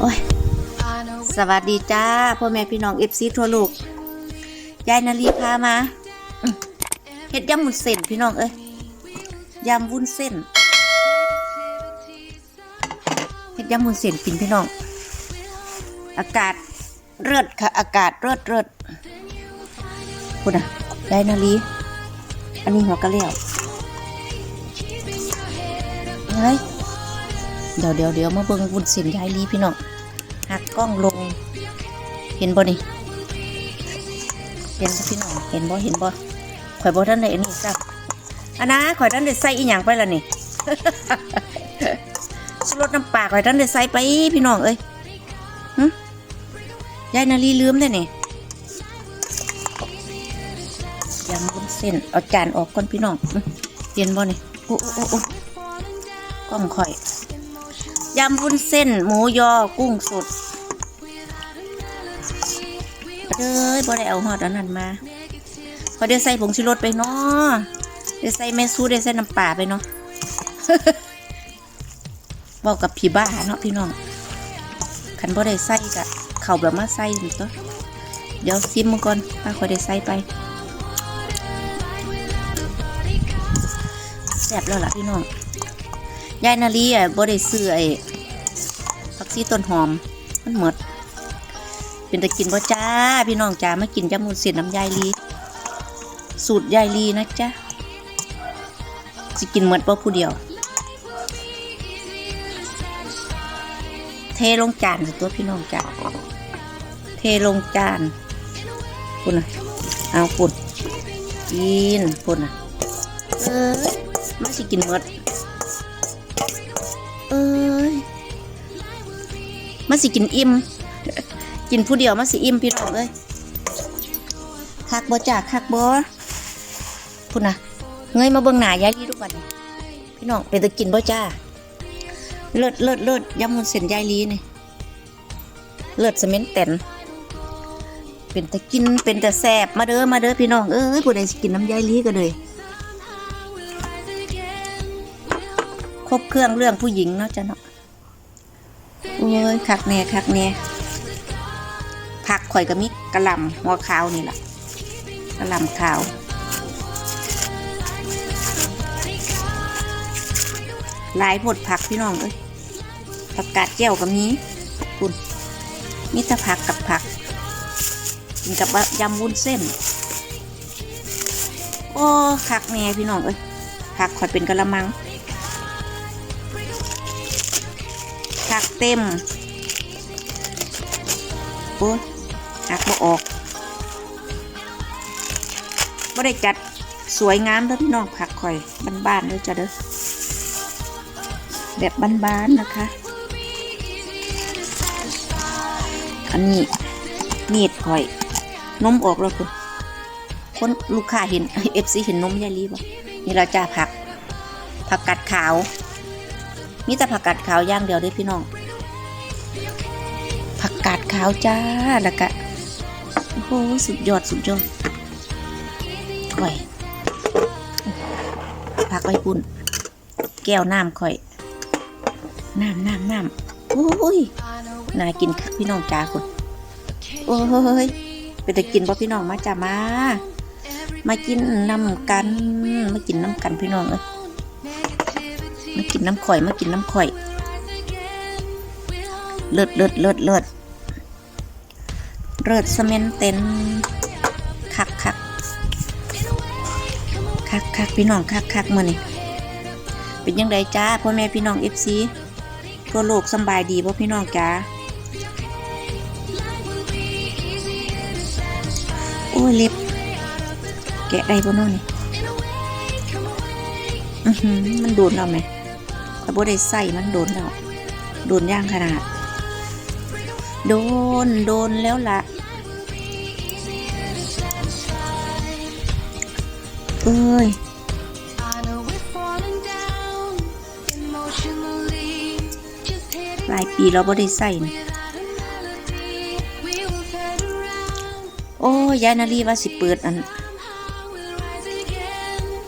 โอ้ยสวัสดีจ้าพ่อแม่พี่น้องเอฟซีทั่วโลกยายนาลีพามาเฮ็ดยำวุ้นเส้นพี่น้องเอ้ยยำวุ้นเส้นเฮ็ดยำวุ้นเส้นกินพี่น้อง อากาศเลิศค่ะ อากาศเลิศเลิศพูดอะยายนาลีอันนี้หัวกะเลี้ยวเฮ้ย เดี๋ยวเดี๋ยวเดี๋ยวมาเบิ่งวุ้นเส้นยายลีพี่น้องหักกล้องลง เห็นบ่นี่เห็นบ่พี่น้องเห็นบ่เห็นบ่ข่อยบ่ทันได้อันนี้ซักอันนะข่อยทันได้ใส่อีหยังไปละนี่สรสน้ำปลาข่อยทันได้ใส่ไปพี่น้องเอ้ยหึยายนาลีลืมเลยนี่ยำวุ้นเส้นเอาจานออกก่อนพี่น้องเห็นบ่นี่โอ้โอ้โอ้กล้องข่อย ยำวุ้นเส้น หมูยอกุ้งสดเด้ยบ่ได้เอาหอดอันนั้นมาพอได้ใส่ผงชูรสไปเนาะได้ใส่แม่ซูได้ใส่น้ำปลาไปเนาะบอกกับพี่บ้าเนาะพี่น้องคันบ่ได้ใส่กะเข่าแบบมาใส่นี่ตัวเดี๋ยวซิมมันก่อนป้าคอยได้ใส่ไปแซ่บแล้วล่ะพี่น้อง ยายนาลีอะบ่ได้ซื้อไอ้ผักชีต้นหอม มันหมด เป็นตะกินบ่จ้า พี่น้องจ้ามากินจามุนเส้นน้ำยายลี สูตรยายลีนะจ๊ะสิกินหมดบ่ผู้เดียว เทลงจานสิตัวพี่น้องจ้าเทลงจานปุ่นน่ะเอาปุ่นกินปุ่นน่ะเออมาสิกินหมด ยมาสิกินอิ่มกินผู้เดียวมาสิอิ่มพี่น้องเอ้ยคักบ่จ้าคักบ่พุ่นนะเงยมาเบิ่งหน้ายายลีทุกวันพี่น้องเป็นตะกินบ่จ้าเลิศเลิศเลิศยำมุนเส้นยายลีนี่เลิศสเมนเต็นเป็นตะกินเป็นตะแสบมาเด้อมาเด้อพี่น้องเอ้ยผู้ใดสิกินน้ำยายลีก็เลย เครื่องเรื่องผู้หญิงเนาะจ้ะเนาะโอ้ยคักแน่คักแน่ผักข่อยก็มีกระลำหัวขาวนี่แหละกระลำขาวหลายผดผักพี่น้องเอ้ยผักกาดแก้วก็มีคุณมีแต่ผักกับผักกินกับยำวุ้นเส้น โอ้คักแน่พี่น้องเอ้ยผักข่อยเป็นกระมัง ผักเต็มโอ้ยหักบ่ออกบ่ได้จัดสวยงามเด้อพี่น้องผักข่อยบ้านๆเด้อจ้ะเด้อแบบบ้านๆนะคะ อันนี้มีดข่อยนมออกแล้วคุณคนลูกค้าเห็นเอฟซีเห็นนมยายลีบ่นี่เราจะผักผักกัดขาว มีแต่ผักกาดขาวย่างเดียวด้อพี่น้อง ผักกาดขาวจ้าแล้วก็โอ้โหสุดยอดสุดยอดข่อยผักไว้ปุ่น แก้วน้ำข่อย น้ำน้ำน้ำโอ้ยน่ากินคักพี่น้องจ้าคุณโอ้ยไปแต่กินบ่พี่น้องมาจ้ามา มากินน้ำกัน มากินน้ำกันพี่น้องเอ้ย มากินน้ำข่อย มากินน้ำข่อย เลิศเลิศเลิศเลิศเลิศสเมนเต็นคักคักคักคักพี่น้องคักคักมื่อนี่เป็นยังไงจ้าพ่อแม่พี่น้องเอฟซีทั่วโลกสบายดีพ่พี่น้องจ้าโอ้เล็บ แกะได้ป่ะน้องนี่อือหือมันโดนเราไหม แต่บ่ได้ใส่มันโดนแล้ว โดนย่างขนาด โดน โดนแล้วละเอ้ยหลายปีเราบ่ได้ใส่นี่โอ้ยายนาลีว่าสิเปิดอัน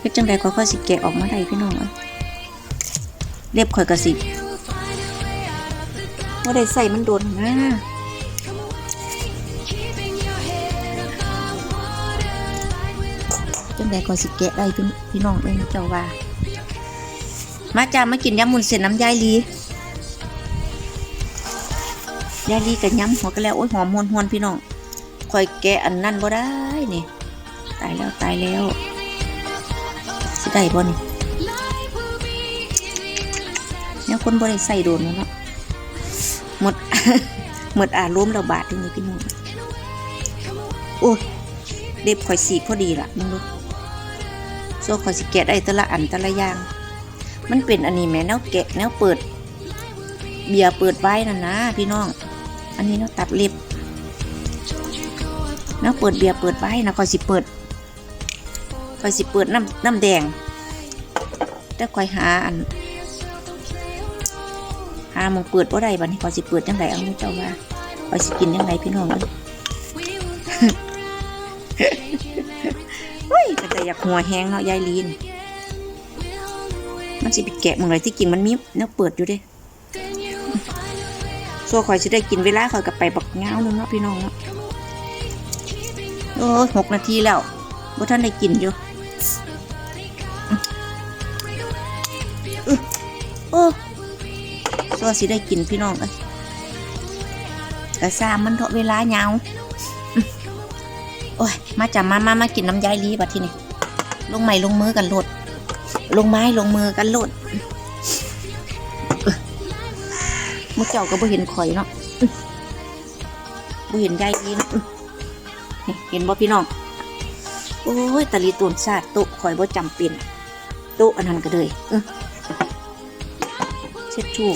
เฮ็ดจังใดก็ค่อยสิแกะออกมาได้พี่น้องเอ้ย เล็บข่อยกระสิโอ้ว่าได้ใส่มันโดนนะจังใดก็สิแกะได้พี่พี่น้องเอ้เจ้าว่า มาจ้ามากินยำมุนเส้นน้ำยายลียายลีกับยำหัวก็แล้วโอ้ยหอมหวนหวนพี่น้องคอยแกะอันนั่นบ่ได้นี่ตายแล้วตายแล้วสิได้บ่นี่ คนบ่ได้ใส่โดนแล้วเนาะหมดหมดอารมณ์ราบาดทีนี้พี่น้องโอ้ยเด็บข่อยสีพอดีล่ะมึงดูโซ่ข่อยสิแกะได้แต่ละอันแต่ละอย่าง มันเป็นอันนี้แหม่แนวแกะแนวเปิด เบียร์เปิดไว้นั่นนะพี่น้อง อันนี้แนวตัดเล็บแนวเปิดเบียร์เปิดไว้นะข่อยสิเปิดข่อยสิเปิดน้ำน้ำแดงแต่ข่อยหาอัน หาหมองเปิดว่าได้บัดนี้ข่อสิเปิดจังไดเอาเจ้าว่าข่อยสิกินจังไดพี่น้องเฮ้ยแต่อยากหัวแห้งเนาะยายลีนมันสิไปแกะมึงไรที่จริงมันมีเนื้อเปิดอยู่เด้โซ่ข่อยสิได้กินเวลาข่อยกับไปบักเงาหนึงเนาะพี่น้องเนาะโอ้หกนาทีแล้วบ่าท่านได้กินอยู่อื้อโอ้ โซ่สิได้กินพี่น้องเอ้ยกระซามมันเถอะเวลาเงาโอ้ย มาจับมามามากินน้ำยายลีบัดทีนี้ลงไม้ลงมือกันโลด ลงไม้ลงมือกันโลดมุเจ้าก็บ่เห็นข่อยเนาะบ่เห็นยายดีเนาะเห็นบ่พี่น้อง โอ้ยตะลีตูนซาดโต๊ะข่อยบ่จำเป็นโต๊ะอันนั้นก็เลยเออเช็ดถู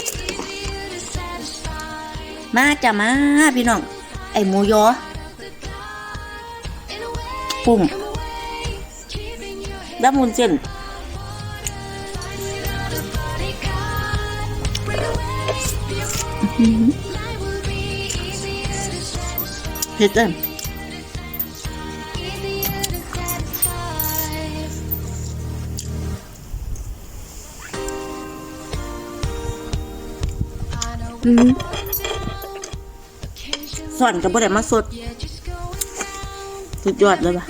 มาจ้ะมาพี่น้อง ไอหมูยอปุ่งแล้วมุนเส้นเผ็ดเด้ออืม สอนกับบ่ได้มาสดสุดยอดเลยว่ะ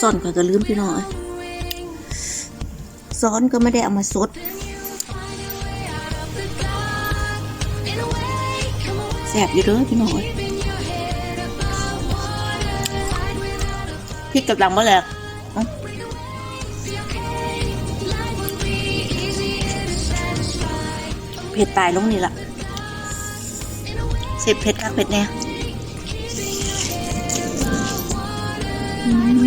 สอนก็ก็ลืมพี่น้องเอ้ยซ้อนก็ไม่ได้เอามาสดแสบอยู่เด้อพี่น้องเอ้ยพริกกับหลังบ่แหลก ผ็ดตายลงนี่ละเสร็จเผ็ดคักเผ็ดแน่อืม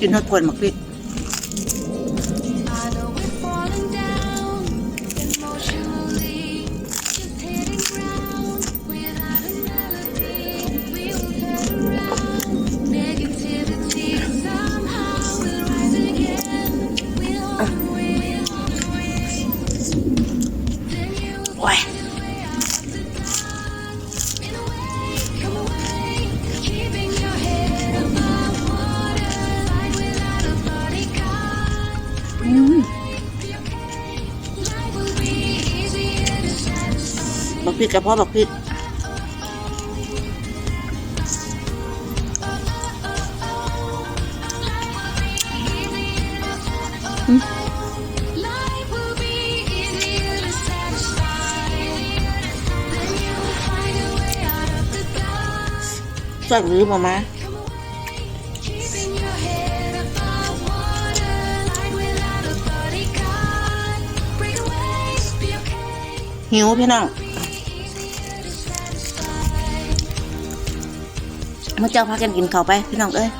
กินทอดกวนหมักพริก พริกกับพ่อบักพริกสั่งลืออกมาหิวพี่น้อง มาเจ้าพากันกินเขาไปพี่น้องเอ้ย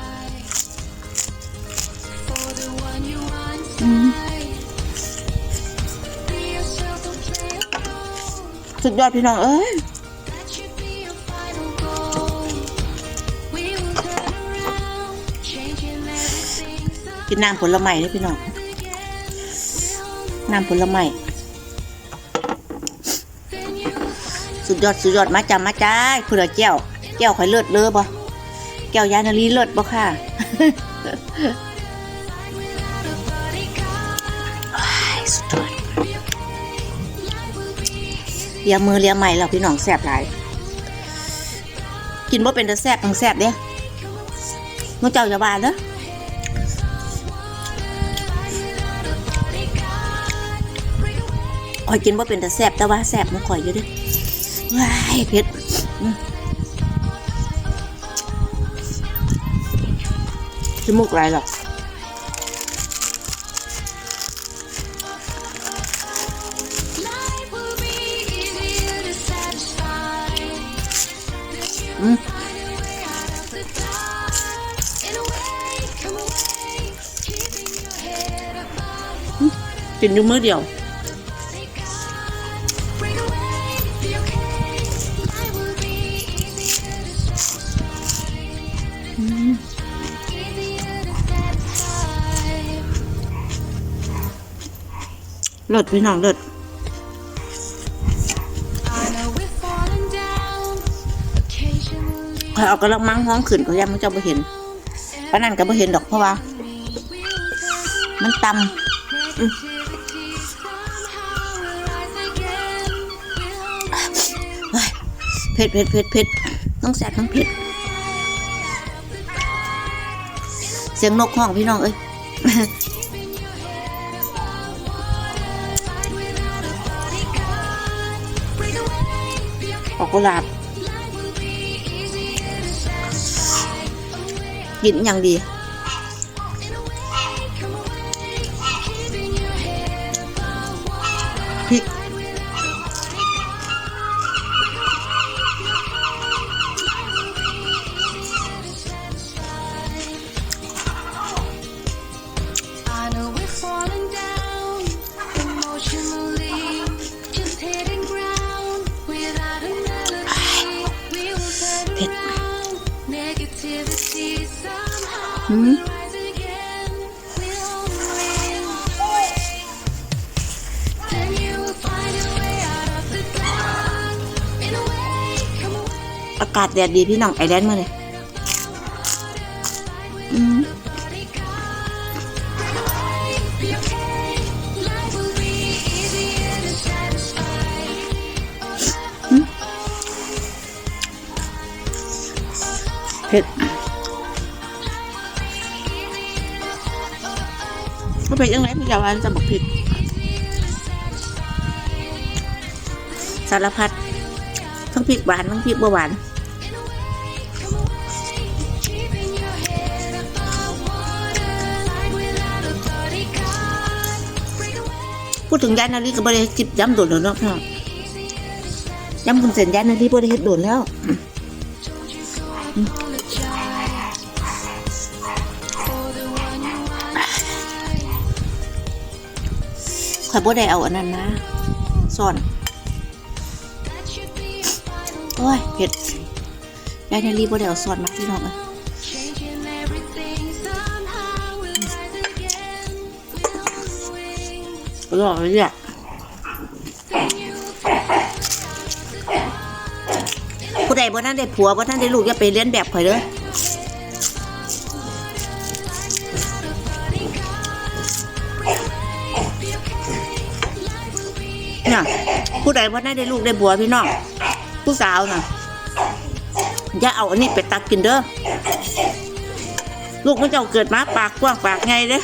สุดยอดพี่น้องเอ้ยกินน้ำผลไม้เลยพี่น้องน้ำผลไม้สุดยอดสุดยอดมาจ้ามาจ้าเพื่อแก้วแก้วข่อยเลิศเลยบ่ แก้วยานาลีเลิศบ่ค่ะอ้สุดยอดเลียมือเลียใหม่แล้วพี่น้องแซ่บหลาย กินบ่เป็นแต่แซ่บทั้งแซ่บเด้มึงเจ้าจะบานเด้อข่อยกินบ่เป็นแต่แซ่บแต่ว่าแซ่บมันข่อยอยู่ด้ว้ายเผ็ด จมูกไหลหรอก Life will be easier to satisfy. อืม Find a way out of the dark. In a way, come away, keeping your head above กินอยู่มื้อเดียว เลิศพี่น้องเลิศ I know we're falling down. Occasionally, ข่อยเอากระมังห้องขึ้นก็ยังมันเจ้าบ่เห็นปานนั้นก็บ่เห็นดอกเพราะว่า มันต่ำ negativity somehow will rise again. We'll เฮ้ยเผ็ดเผ็ดเผ็ดเผ็ดต้องแซ่บต้องเผ็ด เสียงนกห้องพี่น้องเอ้ย ออกกุห come away. อากาศแดดดีพี่น้องไอแดนมาเลย เป็นยังไงพี่ยาวันจะบอกผิดสารพัดทั้งพริกหวานทั้งพริกบ่หวานพูดถึงยายนาลีก็บริจิบย้ำโดนแล้วเนาะพ่อย้ำคุณเส้นยายนาลีบริเฮ็ดโดนแล้ว ข่อยบ่ได้เอาอันนั้นนะซ่อน That should be a final โอ้ยเผ็ดยายนาลีบ่ได้เอาซ่อนมาพี่น้องเอ้ย changing everything somehow will rise again. We'll win. อร่อยเลยอะ Then you will find ผู้ใดบ่ทันได้ผัวบ่ทันได้ลูกอย่าไปเลียนแบบข่อยเด้อ ผู้ใดบ่ทันได้ลูกได้ผัวพี่น้องผู้สาวน่ะอย่าเอาอันนี้ไปตักกินเด้อลูกมันเจ้าเกิดมาปากกว้างปากไงเด้อ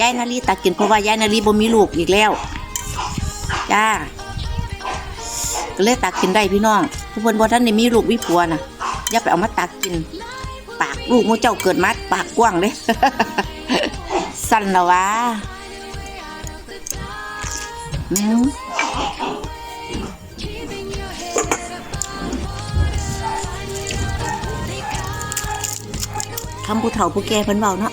ยายนาลีตักกินเพราะว่ายายนาลีบ่มีลูกอีกแล้วจ้าก็เลยตักกินได้พี่น้องทุกคนบ่ท่านได้มีลูกมีผัวน่ะอย่าไปเอามาตักกิน ลูกมูเจ้าเกิดมาปากกว้างเลยสั้นละวะคำผู้เฒ่าผู้แก่เพิ่นเบาเนาะ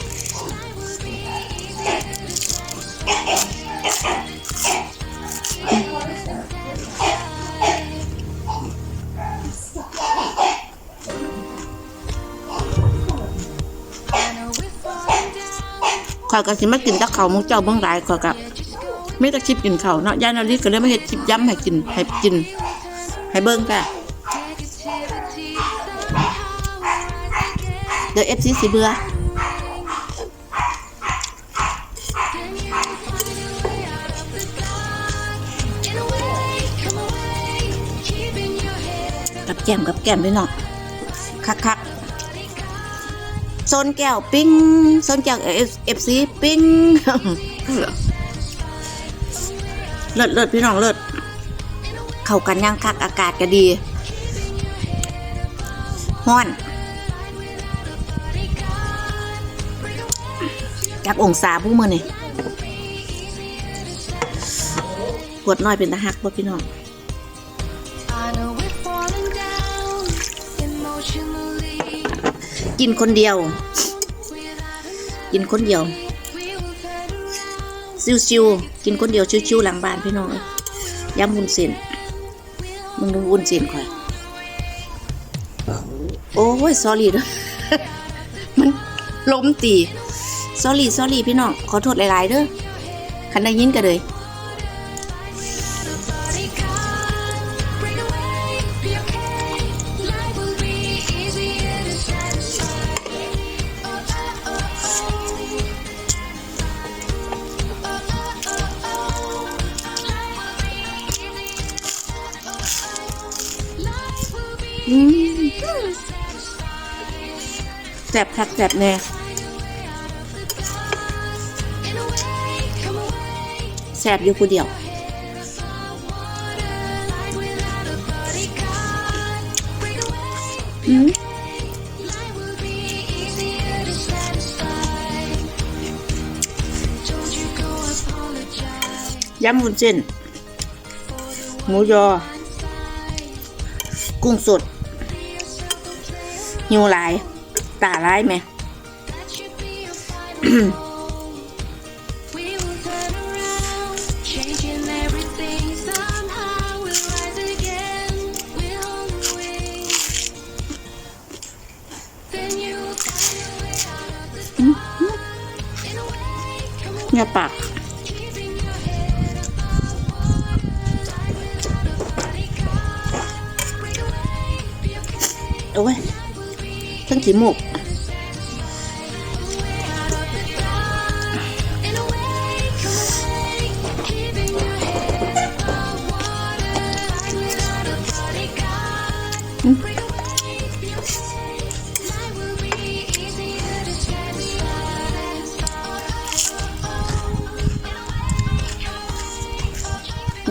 ข่อยก็สิมากินตะเขามุงเจ้าเบิ่งหลายข่อยก็ไม่ตะคลิปกินเขาเนาะยายนาริก็เลยมาเฮ็ดคลิปย้ำให้กินให้กิน ให้เบิ่งค่ะเดี๋ยว FC สิเบื่อกับแก้มกับแก้มด้วยเนาะคักคักๆ ซนแก้วปิ้งโซนแก้วเอฟซีปิ้งเลิศเลิศพี่น้องเลิศเข้ากันย่างคักอากาศก็ดีฮ้อนจากองศาผู้มือนี่ปวดน้อยเป็นตะหักบ่พี่น้อง กินคนเดียว กินคนเดียว We will turn ชิวๆกินคนเดียวชิวๆหลังบ้านพี่น้องเอ้ยยำวุ้นเส้นมึงดูวุ้นเส้นข่อยโอ้ยสอรี่ด้วยมันล้มตีสอรี่สอรี่พี่น้องขอโทษหลายๆเด้อคันได้ยินกันเลย แสบคักแสบแน่ In a way, come away. แสบอยู่ผู้เดียว Like without a bodyguard. Break away. อืม Life will be easier to satisfy. Don't you go apologize ยำวุ้นเส้น หมูยอ กุ้งสดหิวหลาย ตาร้ายไหม That should be a final We will turn around, changing everything. Somehow we'll rise again. We're on the wing. Then you'll find your way out of the dark. In a way, come away, เงียบปาก keeping your head above water. Like without a bodyguard. Break away, be okay. โอ้ยทั้งขี้มูก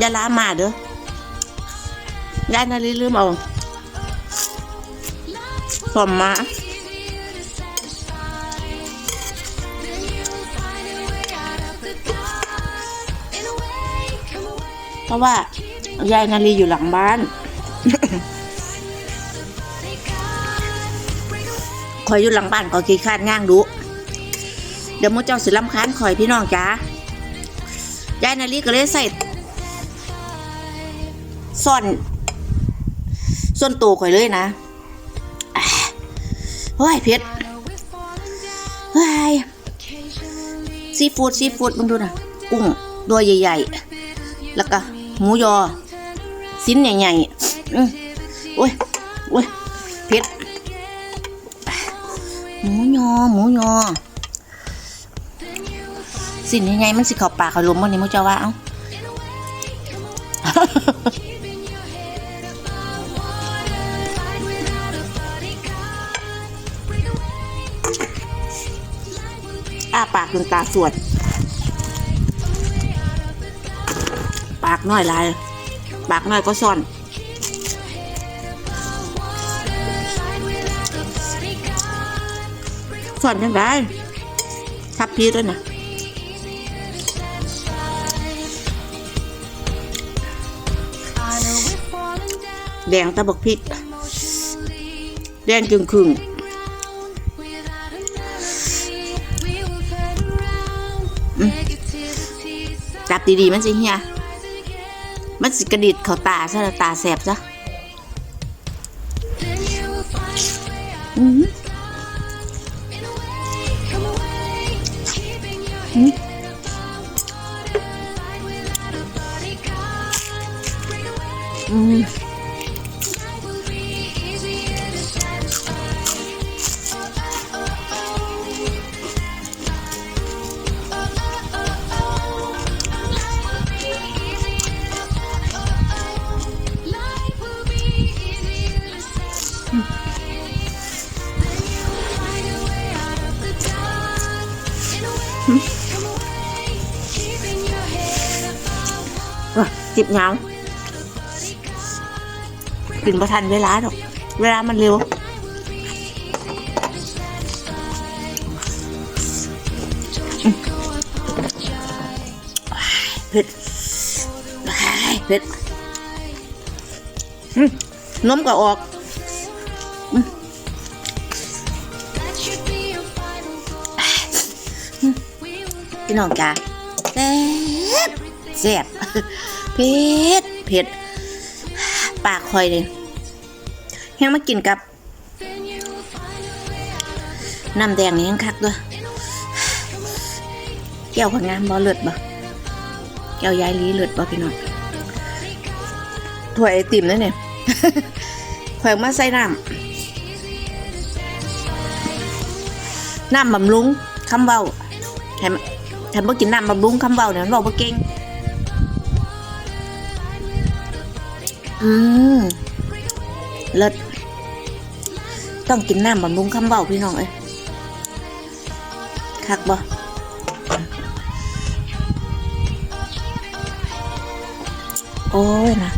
ย่าลามาเด้อยายนาลีลืมเอาสอมมาเพราะว่ายายนาลีอยู่หลังบ้านคอยอยู่หลังบ้านก็ขี้คร้านย่างดู เดี๋ยวมูเจ้าสิลำคาญคอยพี่น้องจ้ายายนาลีก็เลยใส่ ซ่อนส่วนตัวข่อยเลยนะเฮ้ยเพชรเฮ้ยซีฟู้ดซีฟู้ดมึงดูนะกุ้งตัวใหญ่ ๆ แล้วก็หมูยอสิ้นใหญ่ๆอืมโอ้ยโอ้ยเผ็ดหมูยอหมูยอสิ้นใหญ่ๆมันสิเข้าปากเขาลมมันนี่มูเจ้าว่าเอ้า อ้าปากจนตาสวด ปากน้อยลาย ปากน้อยก็ซ่อน ซ่อนยังไงทับพีด้วยนะแดงตะบกพริก แดงจึงครึ่ง ดีๆมันสิเฮียมันสิกระดิดเขาตาซะตาแสบซะอืม จิบยาวกินประทันเวลาดอก เวลามันเร็วเผ็ดเผ็ดนมก็ออก พี่น้องจ้าแซ่บแซ่บเผ็ดเผ็ดปากคอยเลยยังมากินกับน้ำแดงนี่ยังคักด้วยแก้วผลงานบ่เลือดบ่แก้วยายลีเลือดบ่พี่น้องถ้วยไอติมนั่นเนี่ยแขวงมาใส่น้ำน้ำบำรุงคำเบาแถ มแถมบ่กินน้ำบำรุงคำเบาเนี่ยมันบอกบ่เก่งอืมเลิศต้องกินน้ำบำรุงคำเบาพี่น้องเอ้ยคักบ่โอ้ยนะ